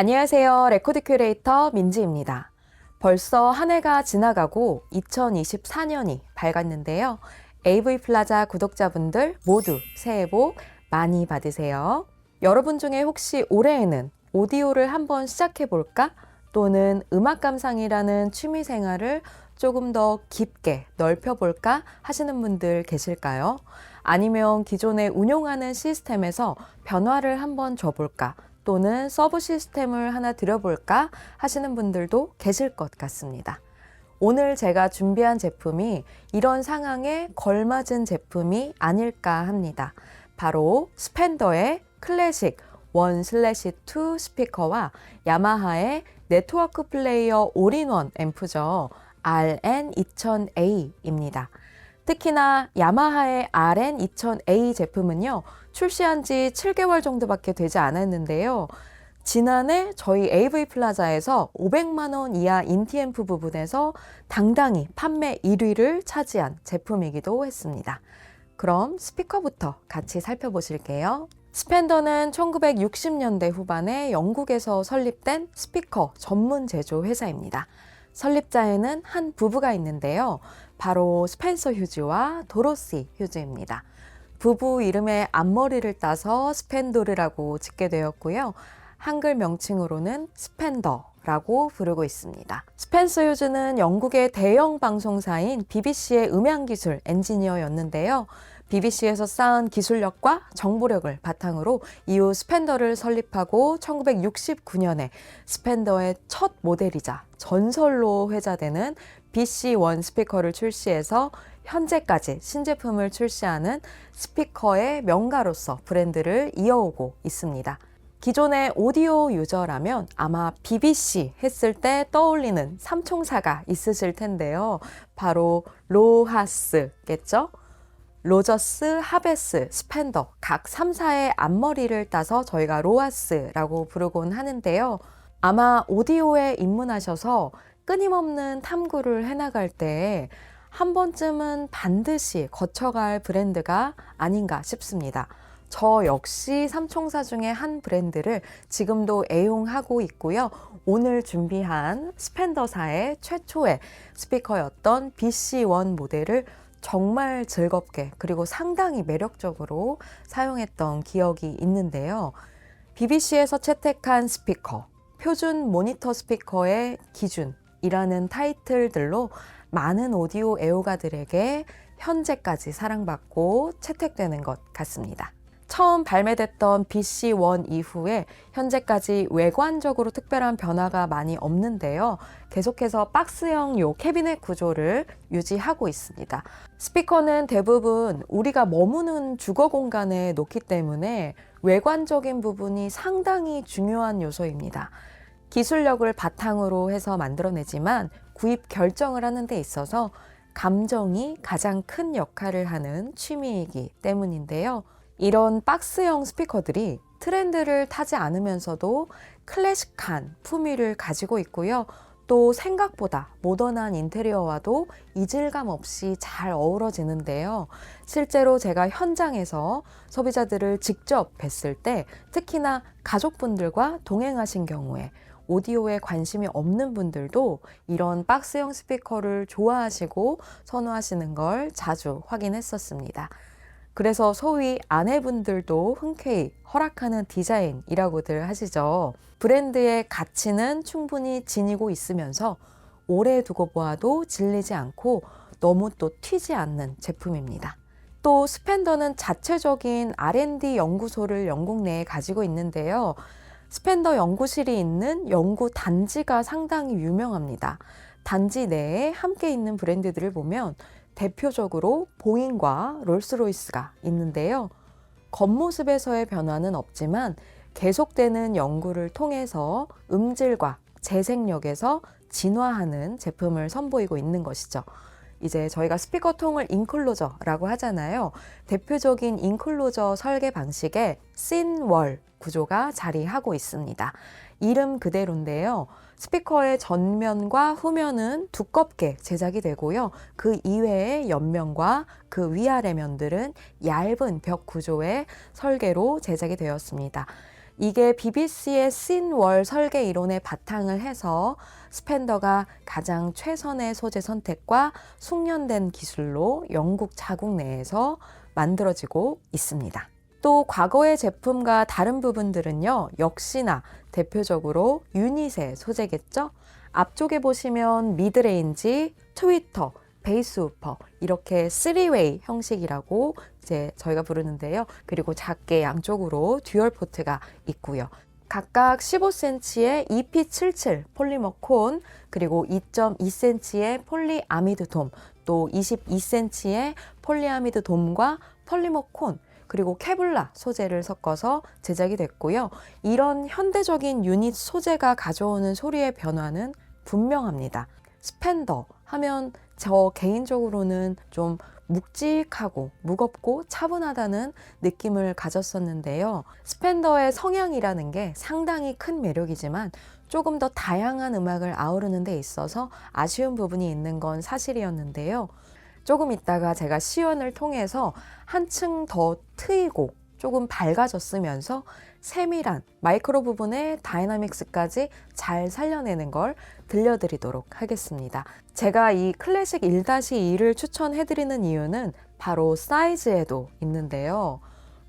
안녕하세요. 레코드 큐레이터 민지입니다. 벌써 한 해가 지나가고 2024년이 밝았는데요. AV 플라자 구독자분들 모두 새해 복 많이 받으세요. 여러분 중에 혹시 올해에는 오디오를 한번 시작해 볼까? 또는 음악 감상이라는 취미 생활을 조금 더 깊게 넓혀 볼까 하시는 분들 계실까요? 아니면 기존에 운용하는 시스템에서 변화를 한번 줘볼까? 또는 서브 시스템을 하나 들여볼까 하시는 분들도 계실 것 같습니다. 오늘 제가 준비한 제품이 이런 상황에 걸맞은 제품이 아닐까 합니다. 바로 스펜더의 클래식 1 슬래시 2 스피커와 야마하의 네트워크 플레이어 올인원 앰프죠. RN2000A입니다. 특히나 야마하의 RN2000A 제품은요, 출시한 지 7개월 정도밖에 되지 않았는데요. 지난해 저희 AV 플라자에서 500만 원 이하 인티앰프 부분에서 당당히 판매 1위를 차지한 제품이기도 했습니다. 그럼 스피커부터 같이 살펴보실게요. 스펜더는 1960년대 후반에 영국에서 설립된 스피커 전문 제조 회사입니다. 설립자에는 한 부부가 있는데요. 바로 스펜서 휴즈와 도로시 휴즈입니다. 부부 이름의 앞머리를 따서 스펜도르라고 짓게 되었고요. 한글 명칭으로는 스펜더라고 부르고 있습니다. 스펜서 휴즈는 영국의 대형 방송사인 BBC의 음향 기술 엔지니어였는데요. BBC에서 쌓은 기술력과 정보력을 바탕으로 이후 스펜더를 설립하고 1969년에 스펜더의 첫 모델이자 전설로 회자되는 BC1 스피커를 출시해서 현재까지 신제품을 출시하는 스피커의 명가로서 브랜드를 이어오고 있습니다. 기존의 오디오 유저라면 아마 BBC 했을 때 떠올리는 삼총사가 있으실 텐데요. 바로 로하스겠죠? 로저스, 하베스, 스펜더 각 3사의 앞머리를 따서 저희가 로하스라고 부르곤 하는데요. 아마 오디오에 입문하셔서 끊임없는 탐구를 해나갈 때 한 번쯤은 반드시 거쳐갈 브랜드가 아닌가 싶습니다. 저 역시 삼총사 중에 한 브랜드를 지금도 애용하고 있고요. 오늘 준비한 스펜더사의 최초의 스피커였던 BC1 모델을 정말 즐겁게 그리고 상당히 매력적으로 사용했던 기억이 있는데요. BBC에서 채택한 스피커, 표준 모니터 스피커의 기준이라는 타이틀들로 많은 오디오 애호가들에게 현재까지 사랑받고 채택되는 것 같습니다. 처음 발매됐던 BC1 이후에 현재까지 외관적으로 특별한 변화가 많이 없는데요. 계속해서 박스형 요 캐비넷 구조를 유지하고 있습니다. 스피커는 대부분 우리가 머무는 주거 공간에 놓기 때문에 외관적인 부분이 상당히 중요한 요소입니다. 기술력을 바탕으로 해서 만들어내지만 구입 결정을 하는 데 있어서 감정이 가장 큰 역할을 하는 취미이기 때문인데요. 이런 박스형 스피커들이 트렌드를 타지 않으면서도 클래식한 품위를 가지고 있고요. 또 생각보다 모던한 인테리어와도 이질감 없이 잘 어우러지는데요. 실제로 제가 현장에서 소비자들을 직접 뵀을 때 특히나 가족분들과 동행하신 경우에 오디오에 관심이 없는 분들도 이런 박스형 스피커를 좋아하시고 선호하시는 걸 자주 확인했었습니다. 그래서 소위 아내분들도 흔쾌히 허락하는 디자인이라고들 하시죠. 브랜드의 가치는 충분히 지니고 있으면서 오래 두고 보아도 질리지 않고 너무 또 튀지 않는 제품입니다. 또 스펜더는 자체적인 R&D 연구소를 영국 내에 가지고 있는데요. 스펜더 연구실이 있는 연구 단지가 상당히 유명합니다. 단지 내에 함께 있는 브랜드들을 보면 대표적으로 보잉과 롤스로이스가 있는데요. 겉모습에서의 변화는 없지만 계속되는 연구를 통해서 음질과 재생력에서 진화하는 제품을 선보이고 있는 것이죠. 이제 저희가 스피커 통을 인클로저라고 하잖아요. 대표적인 인클로저 설계 방식에 씬월 구조가 자리하고 있습니다. 이름 그대로인데요. 스피커의 전면과 후면은 두껍게 제작이 되고요. 그 이외의 옆면과 그 위아래 면들은 얇은 벽 구조의 설계로 제작이 되었습니다. 이게 BBC의 씬월 설계 이론에 바탕을 해서 스펜더가 가장 최선의 소재 선택과 숙련된 기술로 영국 자국 내에서 만들어지고 있습니다. 또 과거의 제품과 다른 부분들은요, 역시나 대표적으로 유닛의 소재겠죠? 앞쪽에 보시면 미드레인지, 트위터, 베이스 우퍼 이렇게 3웨이 형식이라고 이제 저희가 부르는데요. 그리고 작게 양쪽으로 듀얼 포트가 있고요. 각각 15cm의 EP77 폴리머 콘, 그리고 2.2cm의 폴리아미드 돔, 또 22cm의 폴리아미드 돔과 폴리머 콘, 그리고 케블라 소재를 섞어서 제작이 됐고요. 이런 현대적인 유닛 소재가 가져오는 소리의 변화는 분명합니다. 스펜더 하면 저 개인적으로는 좀 묵직하고 무겁고 차분하다는 느낌을 가졌었는데요. 스펜더의 성향이라는 게 상당히 큰 매력이지만 조금 더 다양한 음악을 아우르는 데 있어서 아쉬운 부분이 있는 건 사실이었는데요. 조금 있다가 제가 시연을 통해서 한층 더 트이고 조금 밝아졌으면서 세밀한 마이크로 부분의 다이나믹스까지 잘 살려내는 걸 들려드리도록 하겠습니다. 제가 이 클래식 1-2를 추천해드리는 이유는 바로 사이즈에도 있는데요.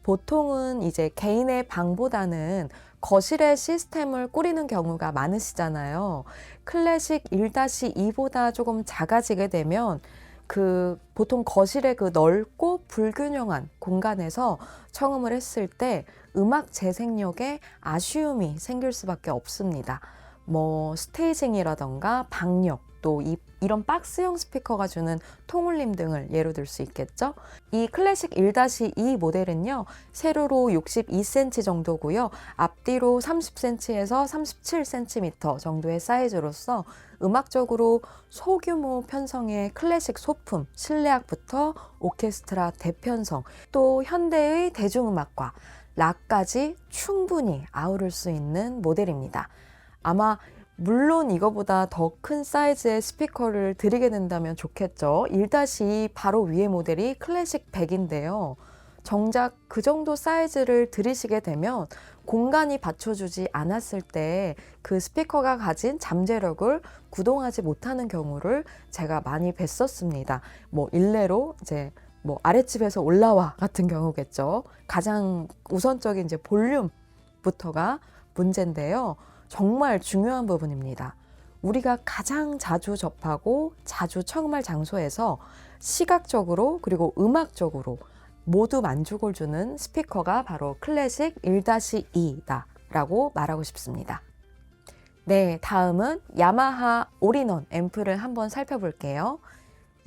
보통은 이제 개인의 방보다는 거실에 시스템을 꾸리는 경우가 많으시잖아요. 클래식 1-2보다 조금 작아지게 되면 그 보통 거실의 그 넓고 불균형한 공간에서 청음을 했을 때 음악 재생력에 아쉬움이 생길 수밖에 없습니다. 뭐 스테이징이라던가 박력 또 이, 이런 박스형 스피커가 주는 통울림 등을 예로 들 수 있겠죠. 이 클래식 1-2 모델은요. 세로로 62cm 정도고요. 앞뒤로 30cm에서 37cm 정도의 사이즈로서 음악적으로 소규모 편성의 클래식 소품, 실내악부터 오케스트라 대편성, 또 현대의 대중음악과 락까지 충분히 아우를 수 있는 모델입니다. 아마 물론 이거보다 더 큰 사이즈의 스피커를 드리게 된다면 좋겠죠. 1-2 바로 위에 모델이 클래식 100인데요. 정작 그 정도 사이즈를 들이시게 되면 공간이 받쳐주지 않았을 때 그 스피커가 가진 잠재력을 구동하지 못하는 경우를 제가 많이 뵀었습니다. 뭐 일례로 이제 뭐 아랫집에서 올라와 같은 경우겠죠. 가장 우선적인 이제 볼륨부터가 문제인데요. 정말 중요한 부분입니다. 우리가 가장 자주 접하고 자주 청음할 장소에서 시각적으로 그리고 음악적으로 모두 만족을 주는 스피커가 바로 클래식 1-2다 라고 말하고 싶습니다. 네, 다음은 야마하 올인원 앰프를 한번 살펴볼게요.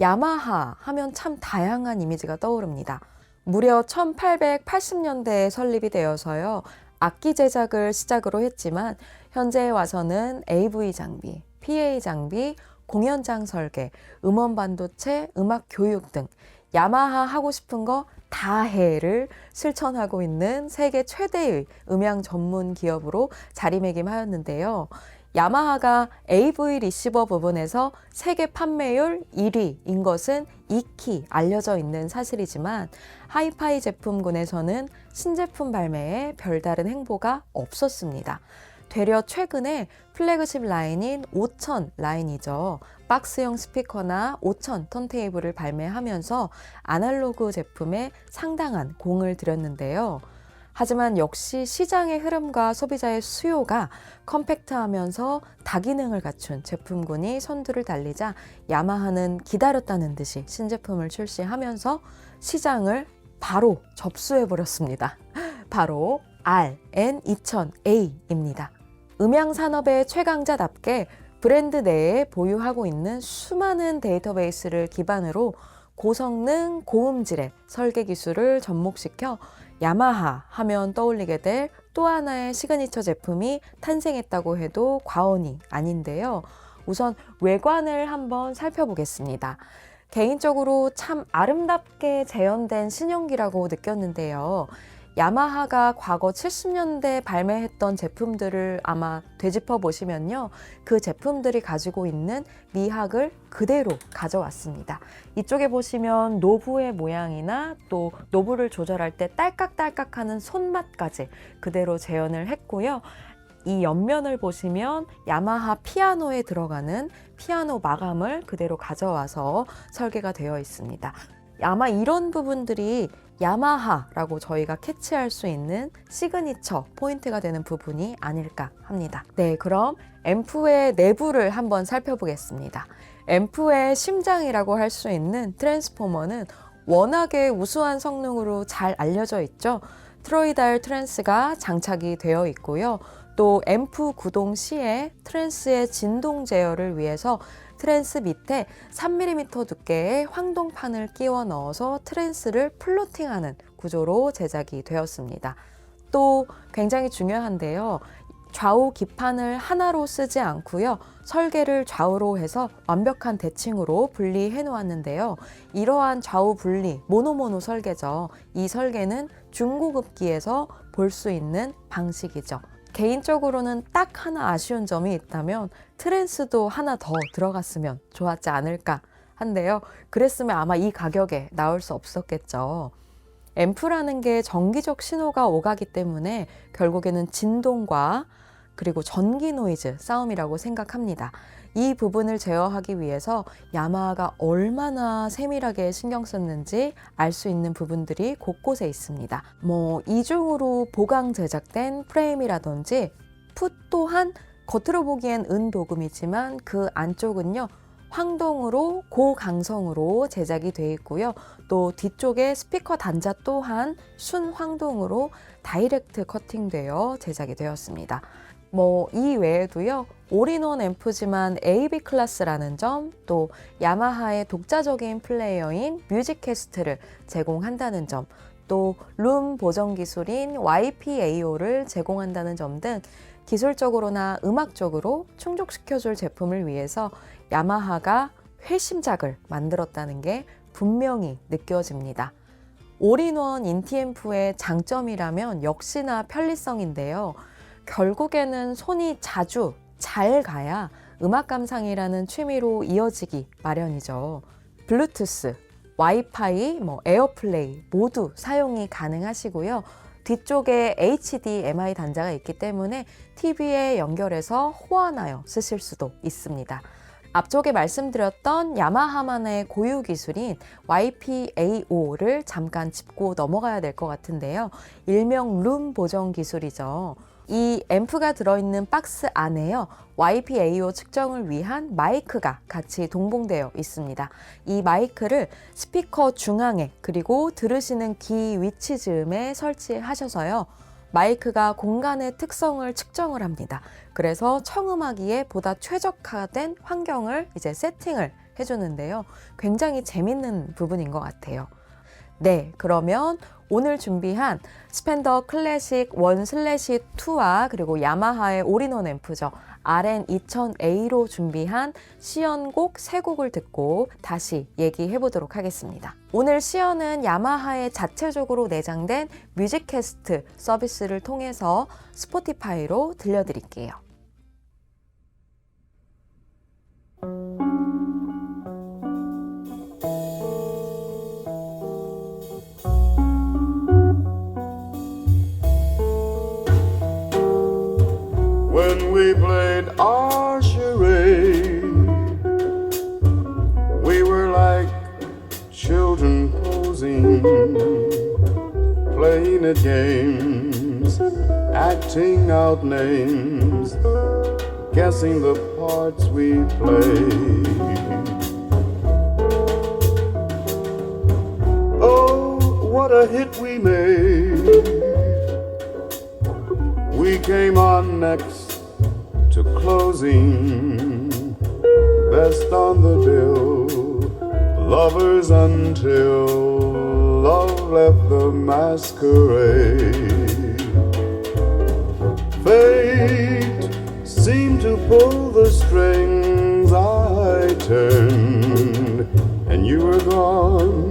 야마하 하면 참 다양한 이미지가 떠오릅니다. 무려 1880년대에 설립이 되어서요. 악기 제작을 시작으로 했지만 현재에 와서는 AV 장비, PA 장비, 공연장 설계, 음원 반도체, 음악 교육 등 야마하 하고 싶은 거 다 해를 실천하고 있는 세계 최대의 음향 전문 기업으로 자리매김하였는데요. 야마하가 AV 리시버 부분에서 세계 판매율 1위인 것은 익히 알려져 있는 사실이지만 하이파이 제품군에서는 신제품 발매에 별다른 행보가 없었습니다. 되려 최근에 플래그십 라인인 5000 라인이죠. 박스형 스피커나 5000 턴테이블을 발매하면서 아날로그 제품에 상당한 공을 들였는데요. 하지만 역시 시장의 흐름과 소비자의 수요가 컴팩트하면서 다기능을 갖춘 제품군이 선두를 달리자 야마하는 기다렸다는 듯이 신제품을 출시하면서 시장을 바로 접수해 버렸습니다. 바로 RN2000A입니다. 음향 산업의 최강자답게 브랜드 내에 보유하고 있는 수많은 데이터베이스를 기반으로 고성능 고음질의 설계 기술을 접목시켜 야마하 하면 떠올리게 될 또 하나의 시그니처 제품이 탄생했다고 해도 과언이 아닌데요. 우선 외관을 한번 살펴보겠습니다. 개인적으로 참 아름답게 재현된 신형기라고 느꼈는데요. 야마하가 과거 70년대 발매했던 제품들을 아마 되짚어 보시면요. 그 제품들이 가지고 있는 미학을 그대로 가져왔습니다. 이쪽에 보시면 노브의 모양이나 또 노브를 조절할 때 딸깍딸깍 하는 손맛까지 그대로 재현을 했고요. 이 옆면을 보시면 야마하 피아노에 들어가는 피아노 마감을 그대로 가져와서 설계가 되어 있습니다. 아마 이런 부분들이 야마하라고 저희가 캐치할 수 있는 시그니처 포인트가 되는 부분이 아닐까 합니다. 네, 그럼 앰프의 내부를 한번 살펴보겠습니다. 앰프의 심장이라고 할 수 있는 트랜스포머는 워낙에 우수한 성능으로 잘 알려져 있죠. 트로이달 트랜스가 장착이 되어 있고요. 또 앰프 구동 시에 트랜스의 진동 제어를 위해서 트랜스 밑에 3mm 두께의 황동판을 끼워 넣어서 트랜스를 플로팅하는 구조로 제작이 되었습니다. 또 굉장히 중요한데요. 좌우 기판을 하나로 쓰지 않고요. 설계를 좌우로 해서 완벽한 대칭으로 분리해 놓았는데요. 이러한 좌우 분리, 모노모노 설계죠. 이 설계는 중고급기에서 볼 수 있는 방식이죠. 개인적으로는 딱 하나 아쉬운 점이 있다면 트랜스도 하나 더 들어갔으면 좋았지 않을까 한데요. 그랬으면 아마 이 가격에 나올 수 없었겠죠. 앰프라는 게 정기적 신호가 오가기 때문에 결국에는 진동과 그리고 전기 노이즈 싸움이라고 생각합니다. 이 부분을 제어하기 위해서 야마하가 얼마나 세밀하게 신경 썼는지 알 수 있는 부분들이 곳곳에 있습니다. 뭐 이중으로 보강 제작된 프레임이라든지 풋 또한 겉으로 보기엔 은도금이지만 그 안쪽은요 황동으로 고강성으로 제작이 되어 있고요. 또 뒤쪽에 스피커 단자 또한 순황동으로 다이렉트 커팅되어 제작이 되었습니다. 뭐 이 외에도요. 올인원 앰프지만 AB 클래스라는 점, 또 야마하의 독자적인 플레이어인 뮤직캐스트를 제공한다는 점, 또 룸 보정 기술인 YPAO를 제공한다는 점 등 기술적으로나 음악적으로 충족시켜줄 제품을 위해서 야마하가 회심작을 만들었다는 게 분명히 느껴집니다. 올인원 인티앰프의 장점이라면 역시나 편리성인데요. 결국에는 손이 자주 잘 가야 음악 감상이라는 취미로 이어지기 마련이죠. 블루투스, 와이파이, 뭐 에어플레이 모두 사용이 가능하시고요. 뒤쪽에 HDMI 단자가 있기 때문에 TV에 연결해서 호환하여 쓰실 수도 있습니다. 앞쪽에 말씀드렸던 야마하만의 고유 기술인 YPAO를 잠깐 짚고 넘어가야 될 것 같은데요. 일명 룸 보정 기술이죠. 이 앰프가 들어있는 박스 안에요. YPAO 측정을 위한 마이크가 같이 동봉되어 있습니다. 이 마이크를 스피커 중앙에 그리고 들으시는 귀 위치 즈음에 설치하셔서요. 마이크가 공간의 특성을 측정을 합니다. 그래서 청음하기에 보다 최적화된 환경을 이제 세팅을 해주는데요. 굉장히 재밌는 부분인 것 같아요. 네, 그러면 오늘 준비한 스펜더 클래식 1 슬래시 2와 그리고 야마하의 올인원 앰프죠. RN 2000A로 준비한 시연곡 세 곡을 듣고 다시 얘기해 보도록 하겠습니다. 오늘 시연은 야마하의 자체적으로 내장된 뮤직캐스트 서비스를 통해서 스포티파이로 들려드릴게요. When we played our charade, we were like children posing, playing at games, acting out names, guessing the parts we played. Oh, what a hit we made! Came on next to closing, best on the bill, lovers until love left the masquerade. Fate seemed to pull the strings, I turned, and you were gone.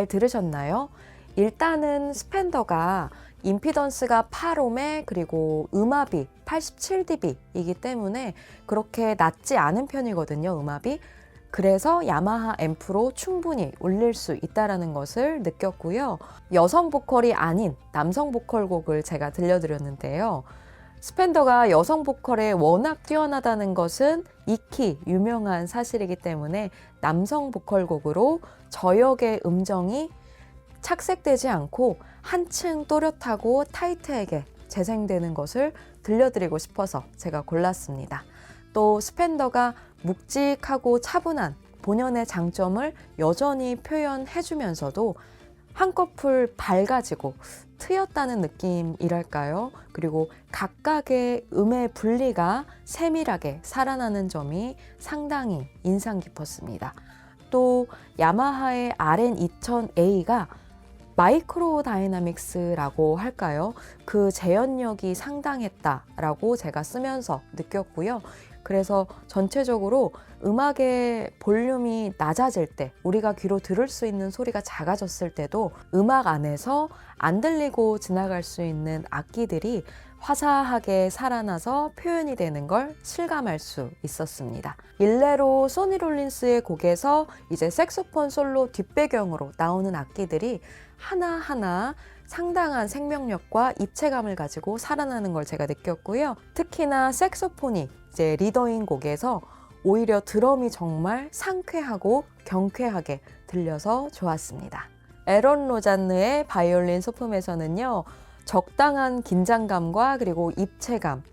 잘 들으셨나요? 일단은 스펜더가 임피던스가 8옴에 그리고 음압이 87dB이기 때문에 그렇게 낮지 않은 편이거든요, 음압이. 그래서 야마하 앰프로 충분히 올릴 수 있다라는 것을 느꼈고요. 여성 보컬이 아닌 남성 보컬 곡을 제가 들려드렸는데요. 스펜더가 여성 보컬에 워낙 뛰어나다는 것은 익히 유명한 사실이기 때문에 남성 보컬 곡으로 저역의 음정이 착색되지 않고 한층 또렷하고 타이트하게 재생되는 것을 들려드리고 싶어서 제가 골랐습니다. 또 스펜더가 묵직하고 차분한 본연의 장점을 여전히 표현해주면서도 한꺼풀 밝아지고 트였다는 느낌이랄까요? 그리고 각각의 음의 분리가 세밀하게 살아나는 점이 상당히 인상 깊었습니다. 또 야마하의 RN2000A가 마이크로 다이나믹스라고 할까요? 그 재현력이 상당했다라고 제가 쓰면서 느꼈고요. 그래서 전체적으로 음악의 볼륨이 낮아질 때, 우리가 귀로 들을 수 있는 소리가 작아졌을 때도 음악 안에서 안 들리고 지나갈 수 있는 악기들이 화사하게 살아나서 표현이 되는 걸 실감할 수 있었습니다. 일례로 소니 롤린스의 곡에서 이제 색소폰 솔로 뒷배경으로 나오는 악기들이 하나하나 상당한 생명력과 입체감을 가지고 살아나는 걸 제가 느꼈고요. 특히나 색소폰이 이제 리더인 곡에서 오히려 드럼이 정말 상쾌하고 경쾌하게 들려서 좋았습니다. 에런 로잔느의 바이올린 소품에서는요, 적당한 긴장감과 그리고 입체감,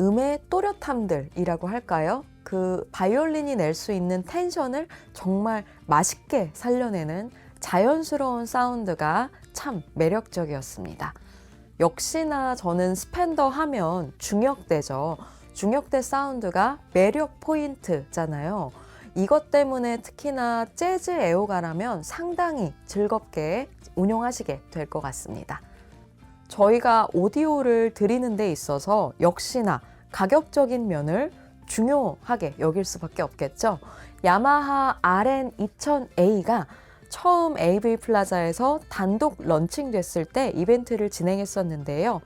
음의 또렷함들이라고 할까요? 그그 바이올린이 낼 수 있는 텐션을 정말 맛있게 살려내는 자연스러운 사운드가 참 매력적이었습니다. 역시나 저는 스펜더 하면 중역대죠. 중역대 사운드가 매력 포인트잖아요. 이것 때문에 특히나 재즈 애호가라면 상당히 즐겁게 운용하시게 될 것 같습니다. 저희가 오디오를 드리는 데 있어서 역시나 가격적인 면을 중요하게 여길 수밖에 없겠죠. 야마하 RN2000A가 처음 AV 플라자에서 단독 런칭됐을 때 이벤트를 진행했었는데요.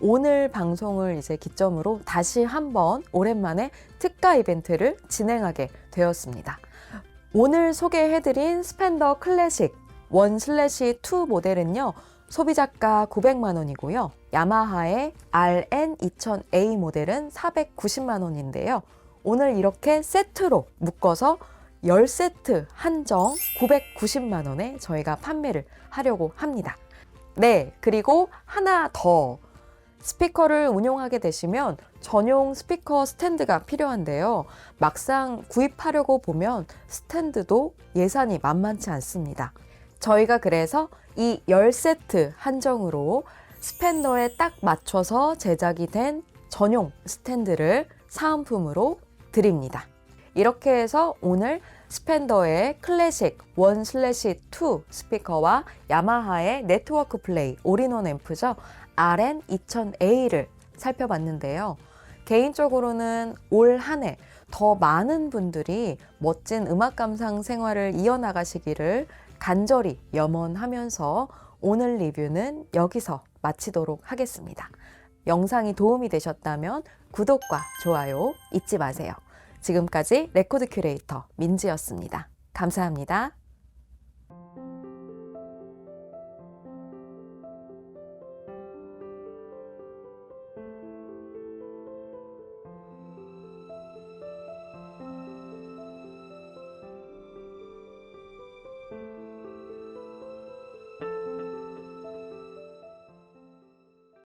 오늘 방송을 이제 기점으로 다시 한번 오랜만에 특가 이벤트를 진행하게 되었습니다. 오늘 소개해드린 스펜더 클래식 1 슬래시 2 모델은요. 소비자가 900만 원이고요. 야마하의 RN2000A 모델은 490만 원인데요. 오늘 이렇게 세트로 묶어서 10세트 한정 990만 원에 저희가 판매를 하려고 합니다. 네, 그리고 하나 더. 스피커를 운용하게 되시면 전용 스피커 스탠드가 필요한데요. 막상 구입하려고 보면 스탠드도 예산이 만만치 않습니다. 저희가 그래서 이 10세트 한정으로 스펜더에 딱 맞춰서 제작이 된 전용 스탠드를 사은품으로 드립니다. 이렇게 해서 오늘 스펜더의 클래식 1 슬래시 2 스피커와 야마하의 네트워크 플레이 올인원 앰프죠. RN2000A를 살펴봤는데요. 개인적으로는 올 한 해 더 많은 분들이 멋진 음악 감상 생활을 이어나가시기를 간절히 염원하면서 오늘 리뷰는 여기서 마치도록 하겠습니다. 영상이 도움이 되셨다면 구독과 좋아요 잊지 마세요. 지금까지 레코드 큐레이터 민지였습니다. 감사합니다.